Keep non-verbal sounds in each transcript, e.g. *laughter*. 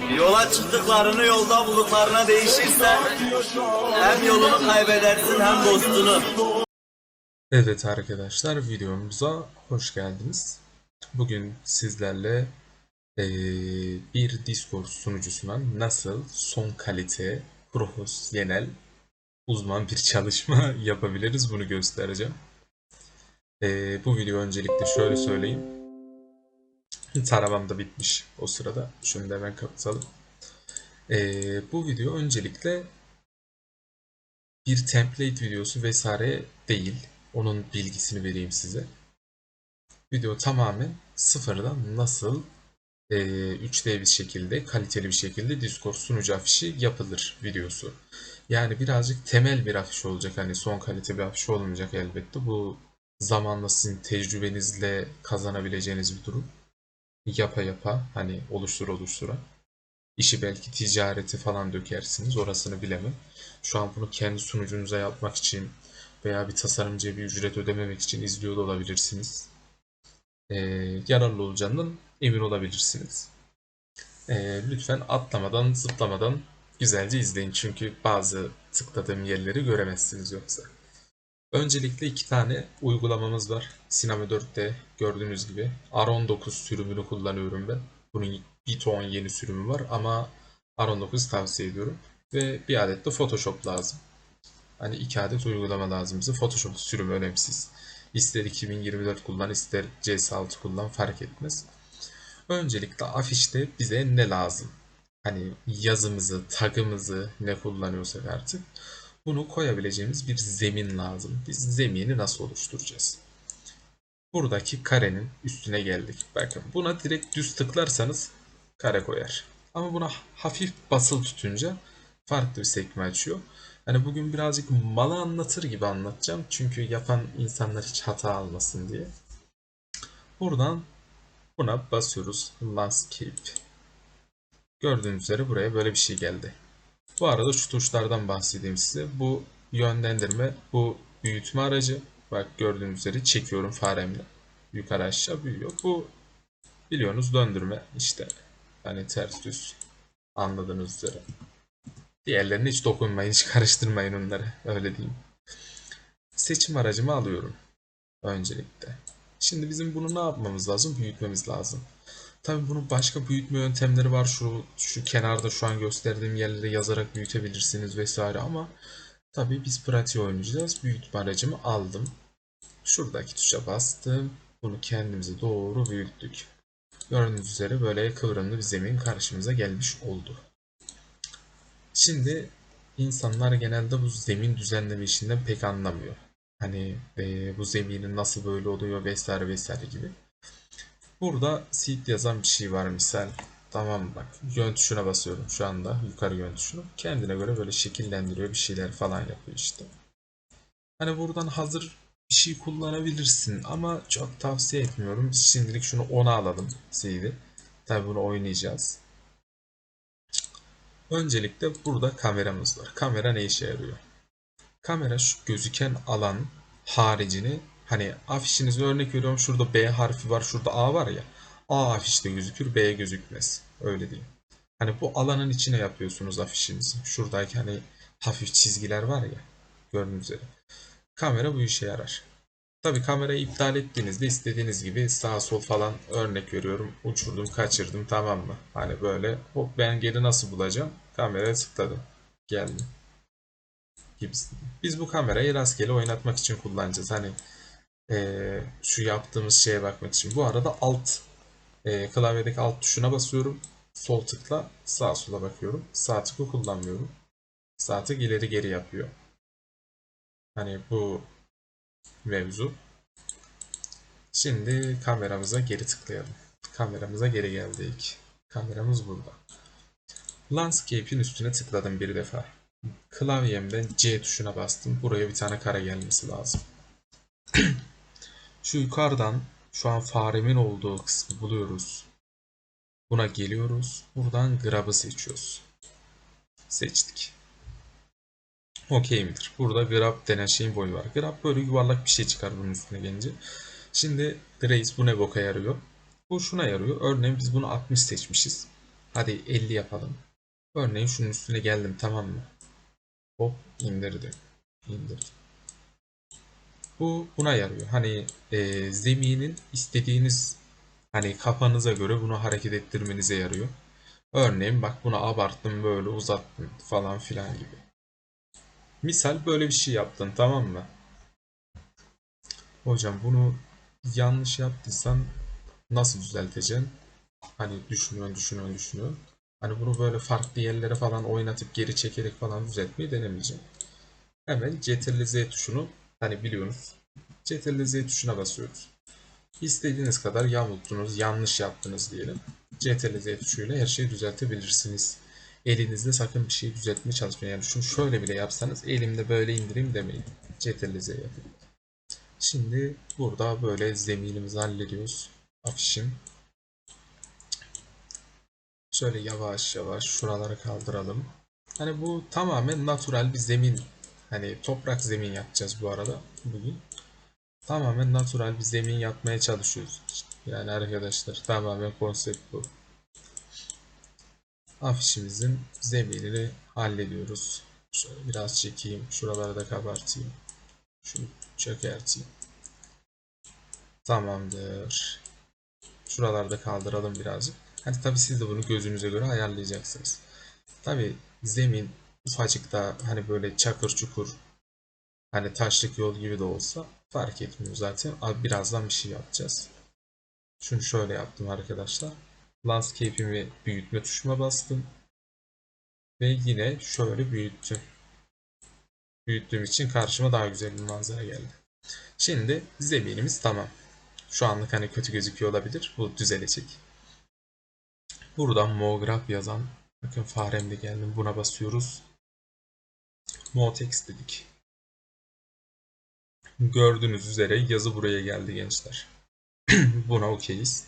Yola çıktıklarını yolda bulduklarına değişirse hem yolunu kaybedersin hem dostunu. Evet arkadaşlar videomuza hoş geldiniz. Bugün sizlerle eee, bir Discord sunucusuna nasıl son kalite, profesyonel, uzman bir çalışma *laughs* yapabiliriz bunu göstereceğim. Eee, bu video öncelikle şöyle söyleyeyim. Taramam da bitmiş o sırada. Şunu da hemen kapatalım. Eee, bu video öncelikle bir template videosu vesaire değil. Onun bilgisini vereyim size. Video tamamen sıfırdan nasıl e, 3D bir şekilde, kaliteli bir şekilde Discord sunucu afişi yapılır videosu. Yani birazcık temel bir afiş olacak. Hani son kalite bir afiş olmayacak elbette. Bu zamanla sizin tecrübenizle kazanabileceğiniz bir durum. Yapa yapa hani oluştura oluştura. İşi belki ticareti falan dökersiniz. Orasını bilemem. Şu an bunu kendi sunucunuza yapmak için veya bir tasarımcıya bir ücret ödememek için izliyor da olabilirsiniz. Ee, yararlı olacağından emin olabilirsiniz. Ee, lütfen atlamadan, zıplamadan güzelce izleyin. Çünkü bazı tıkladığım yerleri göremezsiniz yoksa. Öncelikle iki tane uygulamamız var. Sinema 4'te gördüğünüz gibi R19 sürümünü kullanıyorum ben. Bunun bir ton yeni sürümü var ama R19 tavsiye ediyorum. Ve bir adet de Photoshop lazım. Hani iki adet uygulama lazım bize. Photoshop sürümü önemsiz. İster 2024 kullan ister CS6 kullan fark etmez. Öncelikle afişte bize ne lazım? Hani yazımızı, tagımızı ne kullanıyorsak artık bunu koyabileceğimiz bir zemin lazım. Biz zemini nasıl oluşturacağız? Buradaki karenin üstüne geldik. Bakın buna direkt düz tıklarsanız kare koyar. Ama buna hafif basılı tutunca farklı bir sekme açıyor. Hani bugün birazcık malı anlatır gibi anlatacağım. Çünkü yapan insanlar hiç hata almasın diye. Buradan buna basıyoruz. Landscape. Gördüğünüz üzere buraya böyle bir şey geldi. Bu arada şu tuşlardan bahsedeyim size. Bu yönlendirme, bu büyütme aracı. Bak gördüğünüz üzere çekiyorum faremle. Yukarı aşağı büyüyor. Bu biliyorsunuz döndürme işte. Hani ters düz. Anladığınız üzere. Diğerlerine hiç dokunmayın, hiç karıştırmayın onları. Öyle diyeyim. Seçim aracımı alıyorum. Öncelikle. Şimdi bizim bunu ne yapmamız lazım? Büyütmemiz lazım. Tabii bunun başka büyütme yöntemleri var. Şu, şu kenarda şu an gösterdiğim yerleri yazarak büyütebilirsiniz vesaire ama tabii biz pratiği oynayacağız. Büyütme aracımı aldım. Şuradaki tuşa bastım. Bunu kendimize doğru büyüttük. Gördüğünüz üzere böyle kıvrımlı bir zemin karşımıza gelmiş oldu. Şimdi insanlar genelde bu zemin düzenleme işinden pek anlamıyor. Hani e, bu zeminin nasıl böyle oluyor vesaire vesaire gibi. Burada seed yazan bir şey var misal. Tamam bak yön tuşuna basıyorum şu anda yukarı yön tuşunu. Kendine göre böyle şekillendiriyor bir şeyler falan yapıyor işte. Hani buradan hazır bir şey kullanabilirsin ama çok tavsiye etmiyorum. Biz şimdilik şunu 10'a alalım seed'i. Tabi bunu oynayacağız. Öncelikle burada kameramız var. Kamera ne işe yarıyor? Kamera şu gözüken alan haricini hani afişinize örnek veriyorum şurada B harfi var şurada A var ya A afişte gözükür B gözükmez. Öyle diyeyim. Hani bu alanın içine yapıyorsunuz afişinizi. Şuradaki hani hafif çizgiler var ya gördüğünüz üzere. Kamera bu işe yarar. Tabi kamerayı iptal ettiğinizde istediğiniz gibi sağ sol falan örnek veriyorum. Uçurdum kaçırdım tamam mı? Hani böyle hop ben geri nasıl bulacağım? Kameraya tıkladım. Geldim. Gibisi. Biz bu kamerayı rastgele oynatmak için kullanacağız. Hani eee, şu yaptığımız şeye bakmak için. Bu arada alt eee, klavyedeki alt tuşuna basıyorum. Sol tıkla sağ sola bakıyorum. Sağ tıkı kullanmıyorum. Sağ tık ileri geri yapıyor. Hani bu mevzu. Şimdi kameramıza geri tıklayalım. Kameramıza geri geldik. Kameramız burada. Landscape'in üstüne tıkladım bir defa. Klavyemden C tuşuna bastım. Buraya bir tane kare gelmesi lazım. *clears throat* Şu yukarıdan şu an faremin olduğu kısmı buluyoruz. Buna geliyoruz. Buradan grab'ı seçiyoruz. Seçtik. Okey midir? Burada grab denen şeyin boyu var. Grab böyle yuvarlak bir şey çıkar bunun üstüne gelince. Şimdi reis bu ne boka yarıyor? Bu şuna yarıyor. Örneğin biz bunu 60 seçmişiz. Hadi 50 yapalım. Örneğin şunun üstüne geldim tamam mı? Hop indirdi. İndirdi. Bu buna yarıyor. Hani e, zeminin istediğiniz hani kafanıza göre bunu hareket ettirmenize yarıyor. Örneğin bak bunu abarttım böyle uzattım falan filan gibi. Misal böyle bir şey yaptın tamam mı? Hocam bunu yanlış yaptıysan nasıl düzelteceksin? Hani düşünüyorsun, düşünüyorsun, düşünüyorsun. Hani bunu böyle farklı yerlere falan oynatıp geri çekerek falan düzeltmeyi denemeyeceğim. Hemen Ctrl Z tuşunu hani biliyorsunuz. Ctrl Z tuşuna basıyoruz. İstediğiniz kadar yamulttunuz, yanlış yaptınız diyelim. Ctrl Z tuşuyla her şeyi düzeltebilirsiniz. Elinizde sakın bir şey düzeltmeye çalışmayın. Yani şunu şöyle bile yapsanız elimde böyle indireyim demeyin. Ctrl Z yapın. Şimdi burada böyle zeminimizi hallediyoruz. Afişin. Şöyle yavaş yavaş şuraları kaldıralım. Hani bu tamamen natural bir zemin. Hani toprak zemin yapacağız bu arada bugün. Tamamen natural bir zemin yapmaya çalışıyoruz. Yani arkadaşlar tamamen konsept bu. Afişimizin zeminini hallediyoruz. Şöyle biraz çekeyim. Şuraları da kabartayım. Şunu çökerteyim. Tamamdır. Şuraları da kaldıralım birazcık. Hani tabi siz de bunu gözünüze göre ayarlayacaksınız. Tabi zemin ufacık da hani böyle çakır çukur hani taşlık yol gibi de olsa fark etmiyor zaten. Abi birazdan bir şey yapacağız. Şunu şöyle yaptım arkadaşlar. Landscape'imi büyütme tuşuna bastım. Ve yine şöyle büyüttüm. Büyüttüğüm için karşıma daha güzel bir manzara geldi. Şimdi zeminimiz tamam. Şu anlık hani kötü gözüküyor olabilir. Bu düzelecek. Buradan Mograph yazan bakın faremde geldim buna basıyoruz. Motex dedik. Gördüğünüz üzere yazı buraya geldi gençler. *clears throat* buna okeyiz.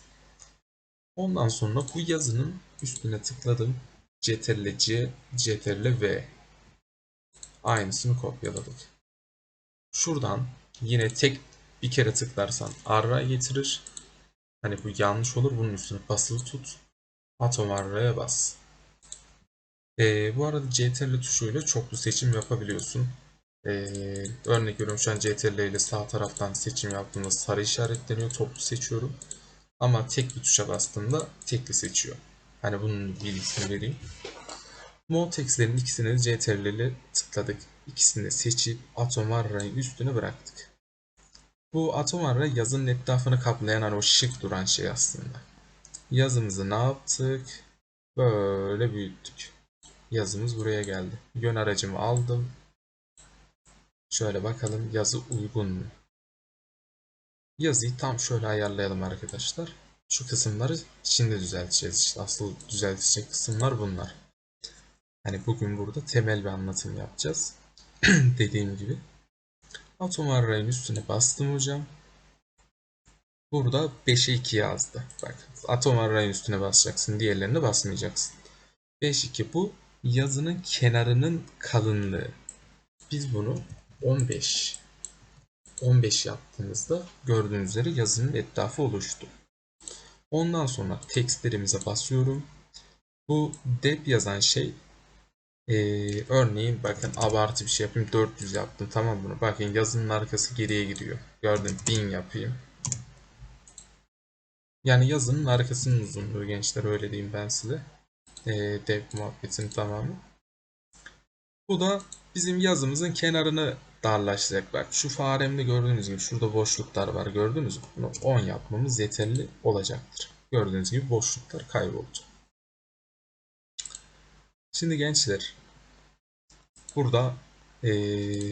Ondan sonra bu yazının üstüne tıkladım. Ctrl C, Ctrl V. Aynısını kopyaladık. Şuradan yine tek bir kere tıklarsan arra getirir. Hani bu yanlış olur. Bunun üstüne basılı tut. Atom arraya bas. Ee, bu arada CTRL tuşuyla çoklu seçim yapabiliyorsun. Ee, örnek veriyorum şu an CTRL ile sağ taraftan seçim yaptığımda sarı işaretleniyor. Toplu seçiyorum. Ama tek bir tuşa bastığımda tekli seçiyor. Hani bunun bilgisini vereyim. Multex'lerin ikisini CTRL ile tıkladık. İkisini de seçip Atom Array'ın üstüne bıraktık. Bu Atom Array yazının etrafını kaplayan hani o şık duran şey aslında. Yazımızı ne yaptık? Böyle büyüttük. Yazımız buraya geldi. Yön aracımı aldım. Şöyle bakalım yazı uygun mu? Yazıyı tam şöyle ayarlayalım arkadaşlar. Şu kısımları şimdi düzelteceğiz. İşte asıl düzeltecek kısımlar bunlar. Hani bugün burada temel bir anlatım yapacağız. *clears throat* Dediğim gibi. Atom arrayın üstüne bastım hocam. Burada 5'e 2 yazdı. Bak atom arrayın üstüne basacaksın. Diğerlerine basmayacaksın. 5 2 bu yazının kenarının kalınlığı. Biz bunu 15 15 yaptığımızda gördüğünüz üzere yazının etrafı oluştu. Ondan sonra tekstlerimize basıyorum. Bu dep yazan şey ee, örneğin bakın abartı bir şey yapayım 400 yaptım tamam bunu bakın yazının arkası geriye gidiyor gördüm 1000 yapayım yani yazının arkasının uzunluğu gençler öyle diyeyim ben size ee, dev muhabbetin tamamı bu da bizim yazımızın kenarını darlaştıracak bak şu faremde gördüğünüz gibi şurada boşluklar var gördünüz mü bunu 10 yapmamız yeterli olacaktır gördüğünüz gibi boşluklar kayboldu Şimdi gençler burada e,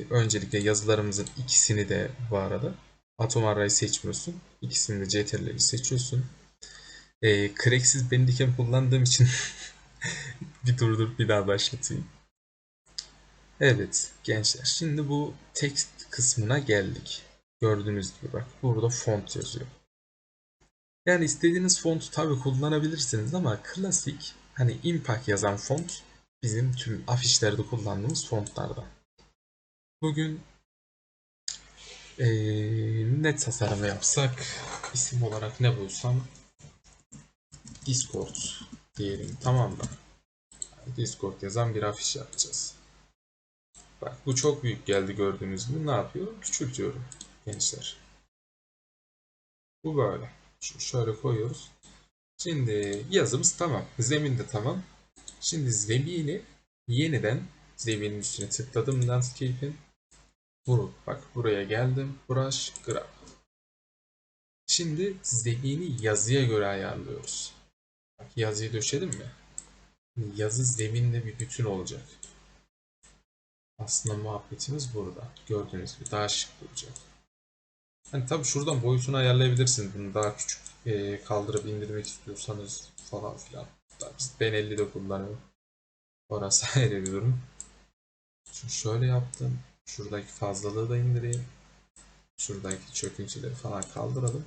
öncelikle yazılarımızın ikisini de bu arada atom arrayı seçmiyorsun. İkisini de CTRL'leri seçiyorsun. E, Crack'siz Bandicam kullandığım için *laughs* *laughs* bir durdur bir daha başlatayım. Evet gençler şimdi bu text kısmına geldik. Gördüğünüz gibi bak burada font yazıyor. Yani istediğiniz fontu tabi kullanabilirsiniz ama klasik hani impact yazan font bizim tüm afişlerde kullandığımız fontlardan. Bugün ee, ne tasarımı yapsak isim olarak ne bulsam Discord diyelim tamam mı? Discord yazan bir afiş yapacağız. Bak bu çok büyük geldi gördüğünüz gibi. Ne yapıyorum? Küçültüyorum gençler. Bu böyle. Şunu şöyle koyuyoruz. Şimdi yazımız tamam. Zemin de tamam. Şimdi zemini yeniden zeminin üstüne tıkladım landscape'in. Bunu bak buraya geldim. Brush, grab. Şimdi zemini yazıya göre ayarlıyoruz. Yazıyı döşedim mi? Yazı zeminle bir bütün olacak. Aslında muhabbetimiz burada. Gördüğünüz gibi daha şık olacak. Hani tabii şuradan boyutunu ayarlayabilirsiniz. Bunu daha küçük e, kaldırıp indirmek istiyorsanız falan filan. Ben 50'de kullanıyorum. Orası *laughs* ayrı bir durum. Şimdi şöyle yaptım. Şuradaki fazlalığı da indireyim. Şuradaki çöküntüleri falan kaldıralım.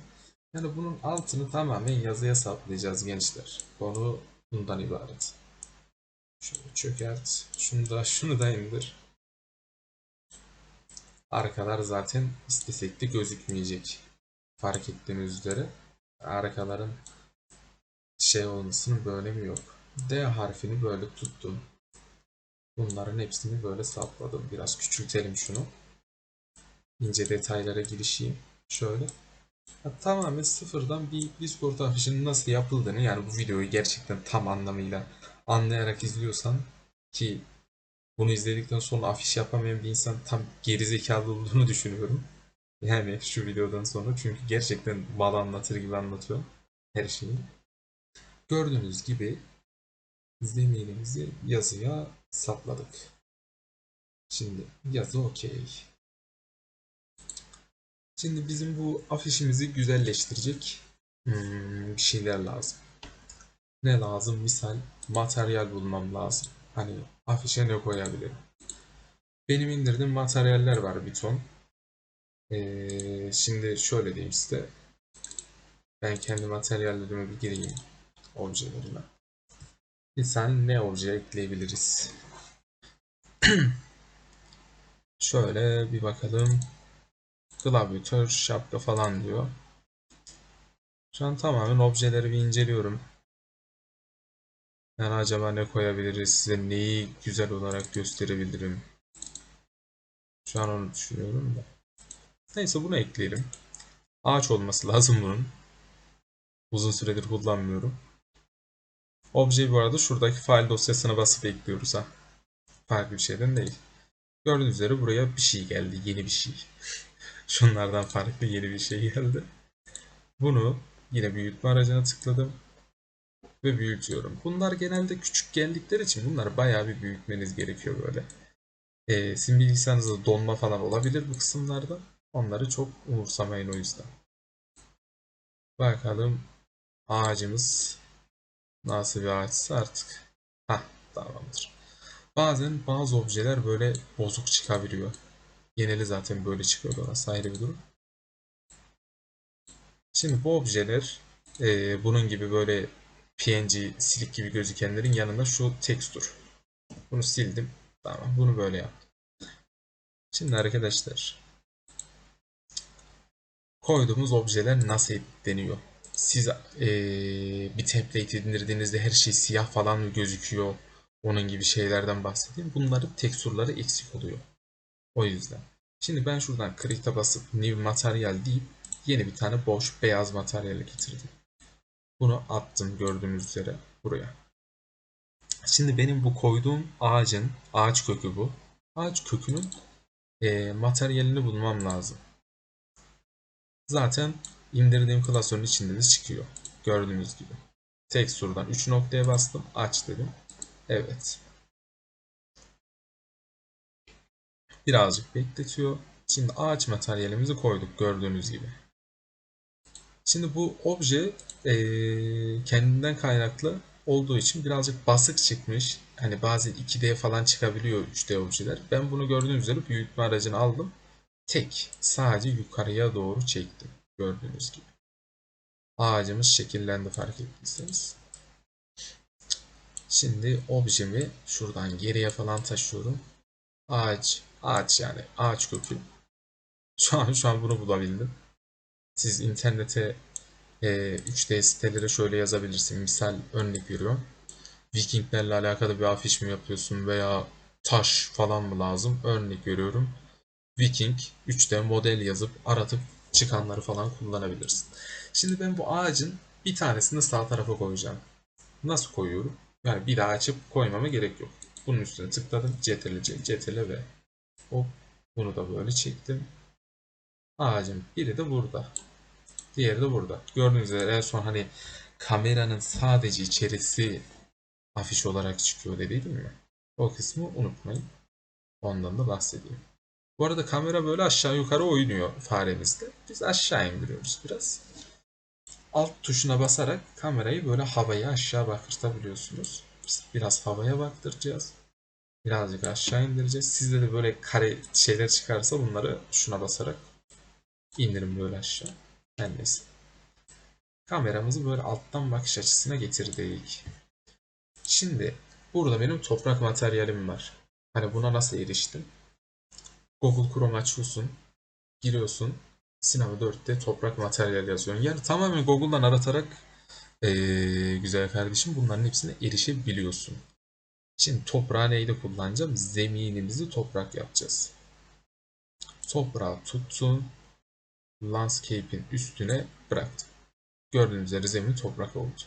Yani bunun altını tamamen yazıya saplayacağız gençler. Konu bundan ibaret. Şöyle çökert. Şunu da şunu da indir. Arkalar zaten istesek de gözükmeyecek. Fark ettiğiniz üzere. Arkaların şey olmasının bir önemi yok. D harfini böyle tuttum. Bunların hepsini böyle sapladım. Biraz küçültelim şunu. İnce detaylara girişeyim. Şöyle. Ha, tamamen sıfırdan bir Discord afişinin nasıl yapıldığını yani bu videoyu gerçekten tam anlamıyla anlayarak izliyorsan ki bunu izledikten sonra afiş yapamayan bir insan tam gerizekalı olduğunu düşünüyorum. Yani şu videodan sonra çünkü gerçekten mal anlatır gibi anlatıyor her şeyi. Gördüğünüz gibi zeminimizi yazıya sapladık. Şimdi yazı okey. Şimdi bizim bu afişimizi güzelleştirecek hmm, bir şeyler lazım. Ne lazım? Misal materyal bulmam lazım. Hani afişe ne koyabilirim? Benim indirdiğim materyaller var bir ton. Ee, şimdi şöyle diyeyim size. Ben kendi materyallerime bir gireyim. Objelerime. Misal ne obje ekleyebiliriz? *clears throat* Şöyle bir bakalım. Klavyatör, şapka falan diyor. Şu an tamamen objeleri bir inceliyorum. Yani acaba ne koyabiliriz? Size neyi güzel olarak gösterebilirim? Şu an onu düşünüyorum da. Neyse bunu ekleyelim. Ağaç olması *laughs* lazım bunun. Uzun süredir kullanmıyorum. Objeyi bu arada şuradaki file dosyasına basıp ekliyoruz ha. Farklı bir şeyden değil. Gördüğünüz üzere buraya bir şey geldi. Yeni bir şey. Şunlardan farklı yeni bir şey geldi. Bunu yine büyütme aracına tıkladım. Ve büyütüyorum. Bunlar genelde küçük geldikleri için bunları bayağı bir büyütmeniz gerekiyor böyle. Ee, sizin bilgisayarınızda donma falan olabilir bu kısımlarda. Onları çok umursamayın o yüzden. Bakalım ağacımız nasıl bir ağaçsa artık. Hah tamamdır. Bazen bazı objeler böyle bozuk çıkabiliyor. Geneli zaten böyle çıkıyor. Orası ayrı bir durum. Şimdi bu objeler e, bunun gibi böyle PNG silik gibi gözükenlerin yanında şu tekstür. Bunu sildim. Tamam bunu böyle yaptım. Şimdi arkadaşlar koyduğumuz objeler nasıl deniyor? Siz e, bir template indirdiğinizde her şey siyah falan mı gözüküyor? Onun gibi şeylerden bahsedeyim. Bunların tekstürleri eksik oluyor. O yüzden. Şimdi ben şuradan create'e basıp new material deyip yeni bir tane boş beyaz materyale getirdim. Bunu attım gördüğünüz üzere buraya. Şimdi benim bu koyduğum ağacın, ağaç kökü bu. Ağaç kökünün e, materyalini bulmam lazım. Zaten indirdiğim klasörün içinde de çıkıyor. Gördüğünüz gibi. Texture'dan 3 noktaya bastım. Aç dedim. Evet. Birazcık bekletiyor. Şimdi ağaç materyalimizi koyduk gördüğünüz gibi. Şimdi bu obje e, kendinden kaynaklı olduğu için birazcık basık çıkmış. Hani bazen 2D falan çıkabiliyor 3D objeler. Ben bunu gördüğünüz üzere büyütme aracını aldım. Tek sadece yukarıya doğru çektim. Gördüğünüz gibi. Ağacımız şekillendi fark ettiyseniz. Şimdi objemi şuradan geriye falan taşıyorum. Ağaç, ağaç yani ağaç kökü. Şu an şu an bunu bulabildim. Siz internete e, 3D sitelere şöyle yazabilirsiniz. Misal örnek veriyorum. Vikinglerle alakalı bir afiş mi yapıyorsun veya taş falan mı lazım? Örnek veriyorum. Viking 3D model yazıp aratıp çıkanları falan kullanabilirsin. Şimdi ben bu ağacın bir tanesini sağ tarafa koyacağım. Nasıl koyuyorum? Yani bir daha açıp koymama gerek yok. Bunun üstüne tıkladım. CTRL C, CTRL V. Hop. Bunu da böyle çektim. Ağacın biri de burada. Diğeri de burada. Gördüğünüz üzere en son hani kameranın sadece içerisi afiş olarak çıkıyor dediydim mi? O kısmı unutmayın. Ondan da bahsedeyim. Bu arada kamera böyle aşağı yukarı oynuyor faremizde. Biz aşağı indiriyoruz biraz. Alt tuşuna basarak kamerayı böyle havaya aşağı baktırtabiliyorsunuz. Biz biraz havaya baktıracağız. Birazcık aşağı indireceğiz. Sizde de böyle kare şeyler çıkarsa bunları şuna basarak indirin böyle aşağı. Her neyse. Kameramızı böyle alttan bakış açısına getirdik. Şimdi burada benim toprak materyalim var. Hani buna nasıl eriştim? Google Chrome açıyorsun. Giriyorsun. Sinema 4'te toprak materyal yazıyorsun. Yani tamamen Google'dan aratarak eee, güzel kardeşim bunların hepsine erişebiliyorsun. Şimdi toprağı neyde kullanacağım? Zeminimizi toprak yapacağız. Toprağı tuttum. Landscape'in üstüne bıraktım. Gördüğünüz üzere zemin toprak oldu.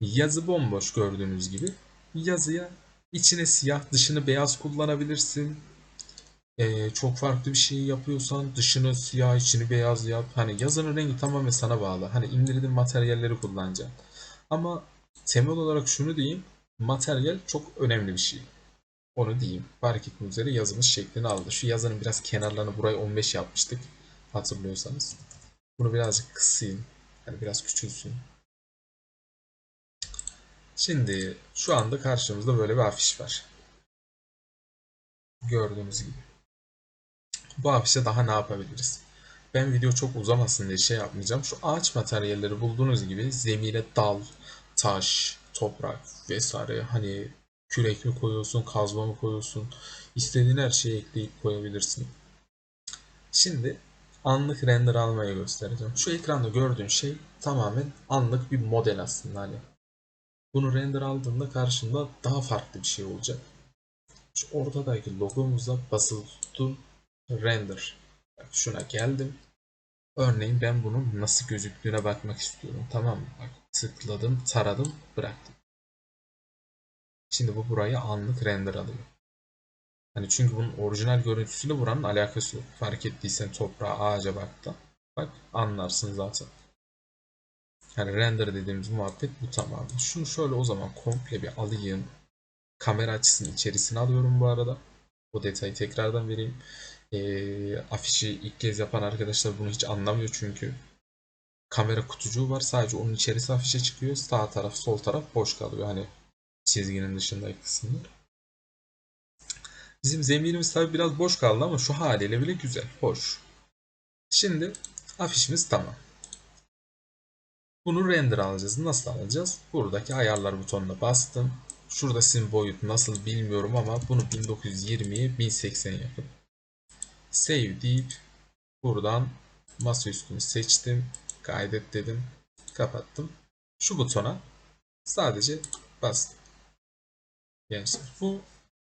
Yazı bomboş gördüğünüz gibi. Yazıya içine siyah dışını beyaz kullanabilirsin. Ee, çok farklı bir şey yapıyorsan dışını siyah içini beyaz yap. Hani yazının rengi tamamen sana bağlı. Hani indirdiğin materyalleri kullanacaksın. Ama temel olarak şunu diyeyim. Materyal çok önemli bir şey. Onu diyeyim. Fark ettiğiniz üzere yazımız şeklini aldı. Şu yazının biraz kenarlarını burayı 15 yapmıştık. Hatırlıyorsanız. Bunu birazcık kısayım. Yani biraz küçülsün. Şimdi şu anda karşımızda böyle bir afiş var. Gördüğünüz gibi. Bu afişe daha ne yapabiliriz? Ben video çok uzamasın diye şey yapmayacağım. Şu ağaç materyalleri bulduğunuz gibi zemine dal, taş, toprak vesaire hani kürek mi koyuyorsun, kazma mı koyuyorsun, istediğin her şeyi ekleyip koyabilirsin. Şimdi anlık render almayı göstereceğim. Şu ekranda gördüğün şey tamamen anlık bir model aslında hani. Bunu render aldığında karşında daha farklı bir şey olacak. Şu ortadaki logomuza basılı tuttum. Render. Bak şuna geldim. Örneğin ben bunun nasıl gözüktüğüne bakmak istiyorum. Tamam mı? Bak tıkladım, taradım, bıraktım. Şimdi bu burayı anlık render alıyor. Hani çünkü bunun orijinal görüntüsüyle buranın alakası yok. Fark ettiysen toprağa, ağaca bak da. Bak anlarsın zaten. Yani render dediğimiz muhabbet bu tamamen. Şunu şöyle o zaman komple bir alayım. Kamera açısının içerisine alıyorum bu arada. O detayı tekrardan vereyim. Ee, afişi ilk kez yapan arkadaşlar bunu hiç anlamıyor çünkü. Kamera kutucuğu var. Sadece onun içerisi afişe çıkıyor. Sağ taraf, sol taraf boş kalıyor. Hani çizginin dışındaki kısımlar. Bizim zeminimiz tabi biraz boş kaldı ama şu haliyle bile güzel, hoş. Şimdi afişimiz tamam. Bunu render alacağız. Nasıl alacağız? Buradaki ayarlar butonuna bastım. Şurada sizin boyut nasıl bilmiyorum ama bunu 1920'ye 1080 yapın. Save deyip buradan masaüstünü seçtim. Kaydet dedim. Kapattım. Şu butona sadece bastım. Gençler bu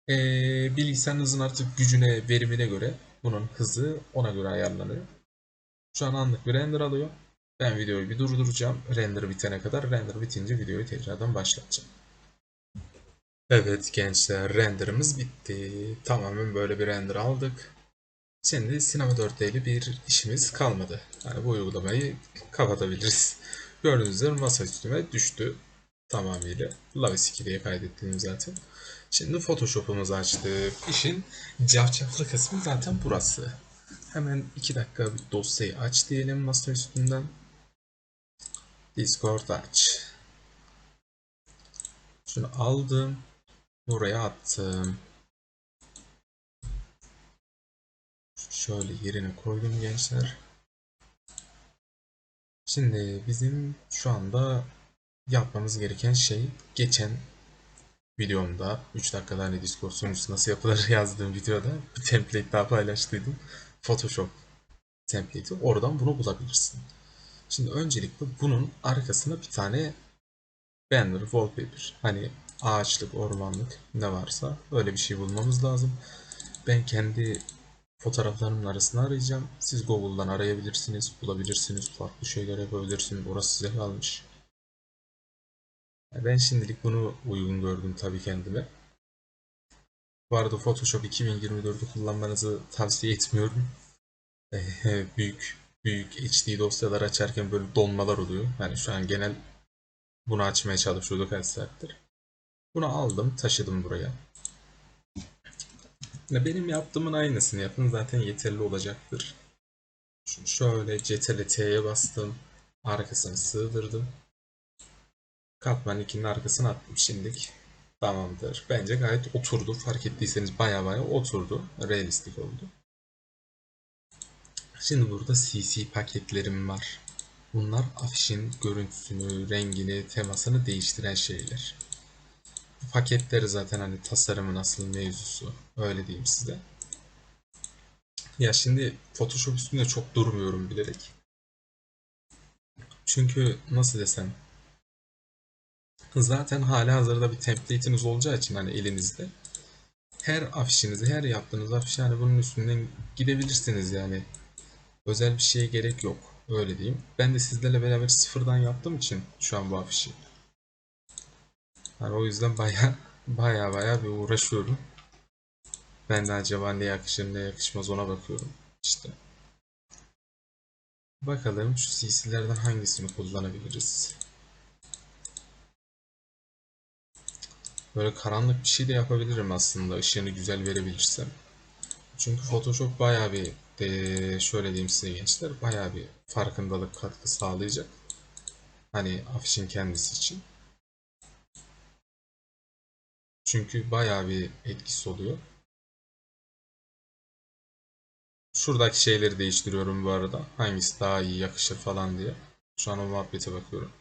ee, bilgisayarınızın artık gücüne, verimine göre bunun hızı ona göre ayarlanıyor. Şu an anlık bir render alıyor. Ben videoyu bir durduracağım. Render bitene kadar. Render bitince videoyu tekrardan başlatacağım. Evet gençler renderımız bitti. Tamamen böyle bir render aldık. Şimdi Cinema 4D ile bir işimiz kalmadı. Yani bu uygulamayı kapatabiliriz. Gördüğünüz üzere masa üstüme düştü tamamıyla. Lavis 2 diye kaydettim zaten. Şimdi Photoshop'umuzu açtık. İşin cafcaflı kısmı zaten burası. Hemen 2 dakika bir dosyayı aç diyelim masa üstünden. Discord aç. Şunu aldım. Buraya attım. Şöyle yerine koydum gençler. Şimdi bizim şu anda yapmamız gereken şey geçen videomda 3 dakikada hani Discord sunucusu nasıl yapılır *laughs* yazdığım videoda bir template daha paylaştıydım. Photoshop template'i. Oradan bunu bulabilirsin. Şimdi öncelikle bunun arkasına bir tane banner, wallpaper. Hani ağaçlık, ormanlık ne varsa öyle bir şey bulmamız lazım. Ben kendi fotoğraflarımın arasında arayacağım. Siz Google'dan arayabilirsiniz, bulabilirsiniz, farklı şeyler yapabilirsiniz. Orası size kalmış. Ben şimdilik bunu uygun gördüm tabii kendime. Bu arada Photoshop 2024'ü kullanmanızı tavsiye etmiyorum. Eee, büyük büyük HD dosyalar açarken böyle donmalar oluyor. Yani şu an genel bunu açmaya çalışıyorduk kaç saattir. Bunu aldım, taşıdım buraya. Benim yaptığımın aynısını yapın zaten yeterli olacaktır. Şu- Şöyle CTRL T'ye bastım. Arkasını sığdırdım. Katman 2'nin arkasına attım şimdilik. Tamamdır. Bence gayet oturdu. Fark ettiyseniz baya baya oturdu. Realistik oldu. Şimdi burada CC paketlerim var. Bunlar afişin görüntüsünü, rengini, temasını değiştiren şeyler. Paketleri zaten hani tasarımın asıl mevzusu. Öyle diyeyim size. Ya şimdi Photoshop üstünde çok durmuyorum bilerek. Çünkü nasıl desem zaten hali hazırda bir template'iniz olacağı için hani elinizde her afişinizi, her yaptığınız afişi hani bunun üstünden gidebilirsiniz yani. Özel bir şeye gerek yok. Öyle diyeyim. Ben de sizlerle beraber sıfırdan yaptığım için şu an bu afişi. Yani o yüzden baya *laughs* baya baya bir uğraşıyorum. Ben de acaba ne yakışır ne yakışmaz ona bakıyorum. İşte. Bakalım şu CC'lerden hangisini kullanabiliriz. Böyle karanlık bir şey de yapabilirim aslında ışığını güzel verebilirsem. Çünkü Photoshop bayağı bir eee, şöyle diyeyim size gençler bayağı bir farkındalık katkı sağlayacak. Hani afişin kendisi için. Çünkü bayağı bir etkisi oluyor. Şuradaki şeyleri değiştiriyorum bu arada. Hangisi daha iyi yakışır falan diye. Şu an o muhabbete bakıyorum.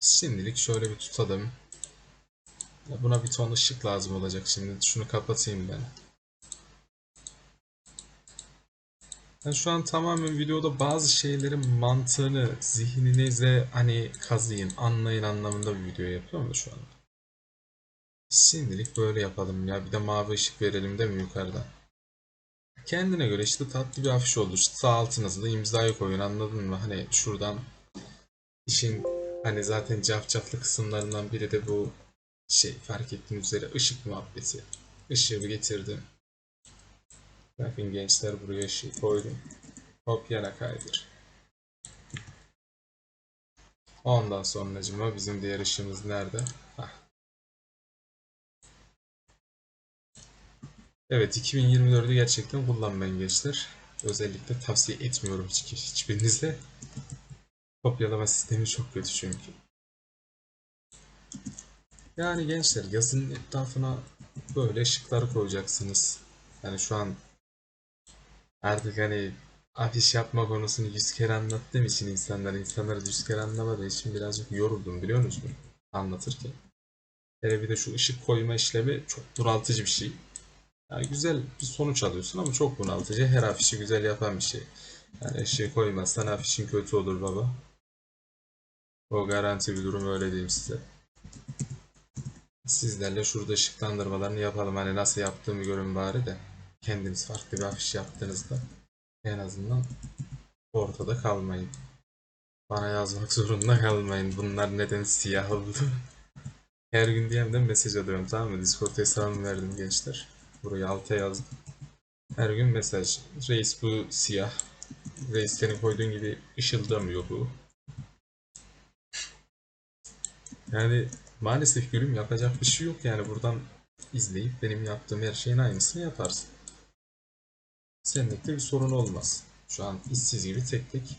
Şimdilik şöyle bir tutalım. Buna bir ton ışık lazım olacak şimdi. Şunu kapatayım ben. Ben şu an tamamen videoda bazı şeylerin mantığını zihninize hani kazıyın, anlayın anlamında bir video yapıyorum da şu an. Şimdilik böyle yapalım ya. Bir de mavi ışık verelim de mi yukarıdan? Kendine göre işte tatlı bir afiş oldu. İşte sağ altınızda da imzayı koyun anladın mı? Hani şuradan işin hani zaten cafcaflı kısımlarından biri de bu şey fark ettiğiniz üzere ışık muhabbeti. Işığı getirdim. Bakın gençler buraya ışığı koydum. Hop yana kaydır. Ondan sonracıma bizim diğer ışığımız nerede? Hah. Evet 2024'ü gerçekten kullanmayın gençler. Özellikle tavsiye etmiyorum hiç, hiçbirinizle. Kopyalama sistemi çok kötü çünkü. Yani gençler yazının etrafına böyle ışıkları koyacaksınız. Yani şu an artık hani afiş yapma konusunu yüz kere anlattığım için insanlar insanları yüz kere anlamadığı için birazcık yoruldum biliyor musunuz? Anlatırken. Hele bir de şu ışık koyma işlemi çok bunaltıcı bir şey. Yani güzel bir sonuç alıyorsun ama çok bunaltıcı. Her afişi güzel yapan bir şey. Yani ışığı koymazsan afişin kötü olur baba. O garanti bir durum öyle diyeyim size. Sizlerle şurada ışıklandırmalarını yapalım. Hani nasıl yaptığımı görün bari de. Kendiniz farklı bir afiş yaptığınızda en azından ortada kalmayın. Bana yazmak zorunda kalmayın. Bunlar neden siyah oldu? *laughs* Her gün DM'den mesaj alıyorum tamam mı? Discord hesabımı verdim gençler. Buraya alta yazdım. Her gün mesaj. Reis bu siyah. Reis senin koyduğun gibi ışıldamıyor bu. Yani maalesef gülüm yapacak bir şey yok yani buradan izleyip benim yaptığım her şeyin aynısını yaparsın. Senlik de bir sorun olmaz. Şu an işsiz gibi tek tek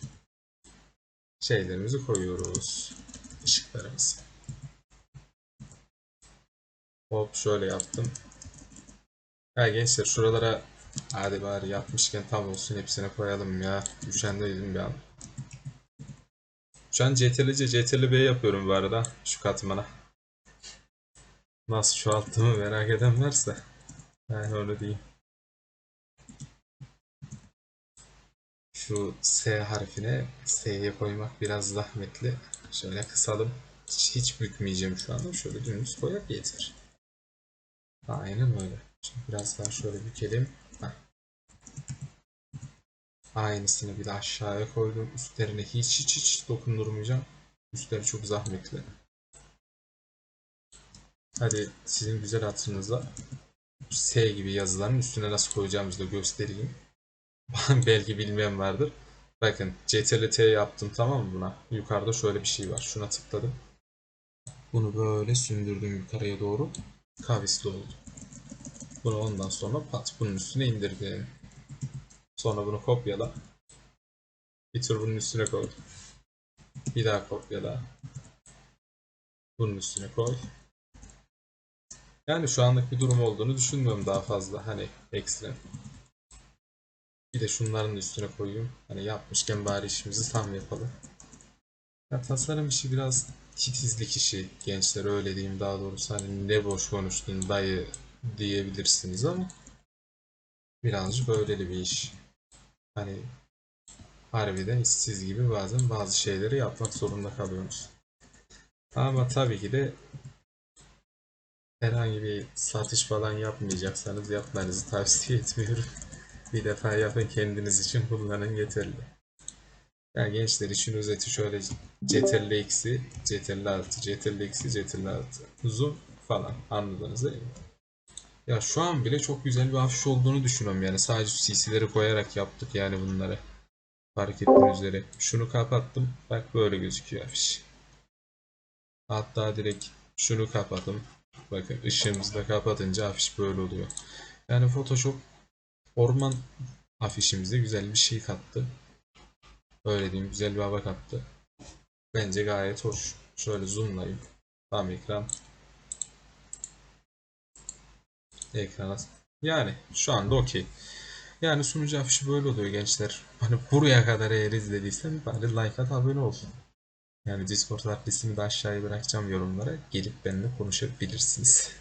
şeylerimizi koyuyoruz. Işıklarımızı. Hop şöyle yaptım. Ha gençler şuralara hadi bari yapmışken tam olsun hepsine koyalım ya. Üşendiydim bir an. Şu an CTRL-C CTRL-B yapıyorum bu arada şu katmana. Nasıl çoğalttığımı merak eden varsa. Yani öyle diyeyim. Şu S harfine S'ye koymak biraz zahmetli. Şöyle kısalım. Hiç, hiç bükmeyeceğim şu anda. Şöyle dümdüz koyak yeter. Aynen öyle. Şimdi biraz daha şöyle bükelim. Heh. Aynısını bir de aşağıya koydum. Üstlerine hiç hiç hiç dokundurmayacağım. Üstleri çok zahmetli. Hadi sizin güzel hatırınızla S gibi yazıların üstüne nasıl koyacağımızı da göstereyim. *laughs* Belki bilmeyen vardır. Bakın CTRL T yaptım tamam mı buna? Yukarıda şöyle bir şey var. Şuna tıkladım. Bunu böyle sündürdüm yukarıya doğru. Kavisli oldu. Bunu ondan sonra pat bunun üstüne indirdim. Sonra bunu kopyala. Bir tur bunun üstüne koy. Bir daha kopyala. Bunun üstüne koy. Yani şu anlık bir durum olduğunu düşünmüyorum daha fazla. Hani ekstrem. Bir de şunların üstüne koyayım. Hani yapmışken bari işimizi tam yapalım. Ya tasarım işi biraz titizlik işi. Gençler öyle diyeyim daha doğrusu. Hani ne boş konuştun dayı diyebilirsiniz ama birazcık öyleli bir iş. Hani harbiden işsiz gibi bazen bazı şeyleri yapmak zorunda kalıyoruz. Ama tabii ki de herhangi bir satış falan yapmayacaksanız yapmanızı tavsiye *laughs* etmiyorum. Bir defa yapın kendiniz için kullanın yeterli. Ya gençler için özeti şöyle CTRL eksi, CTRL artı, CTRL eksi, CTRL artı, zoom falan anladınız değil mi? Ya şu an bile çok güzel bir afiş olduğunu düşünüyorum yani sadece CC'leri koyarak yaptık yani bunları. Fark ettiğiniz üzere. Şunu kapattım. Bak böyle gözüküyor afiş. Hatta direkt şunu kapattım. Bakın ışığımızı da kapatınca afiş böyle oluyor. Yani Photoshop orman afişimize güzel bir şey kattı. Öyle diyeyim güzel bir hava kattı. Bence gayet hoş. Şöyle zoomlayayım. Tam ekran. Ekrana. Yani şu anda okey. Yani sunucu afişi böyle oluyor gençler. Hani buraya kadar eğer izlediysen bari like at abone ol. Yani Discord adresimi de aşağıya bırakacağım yorumlara. Gelip benimle konuşabilirsiniz.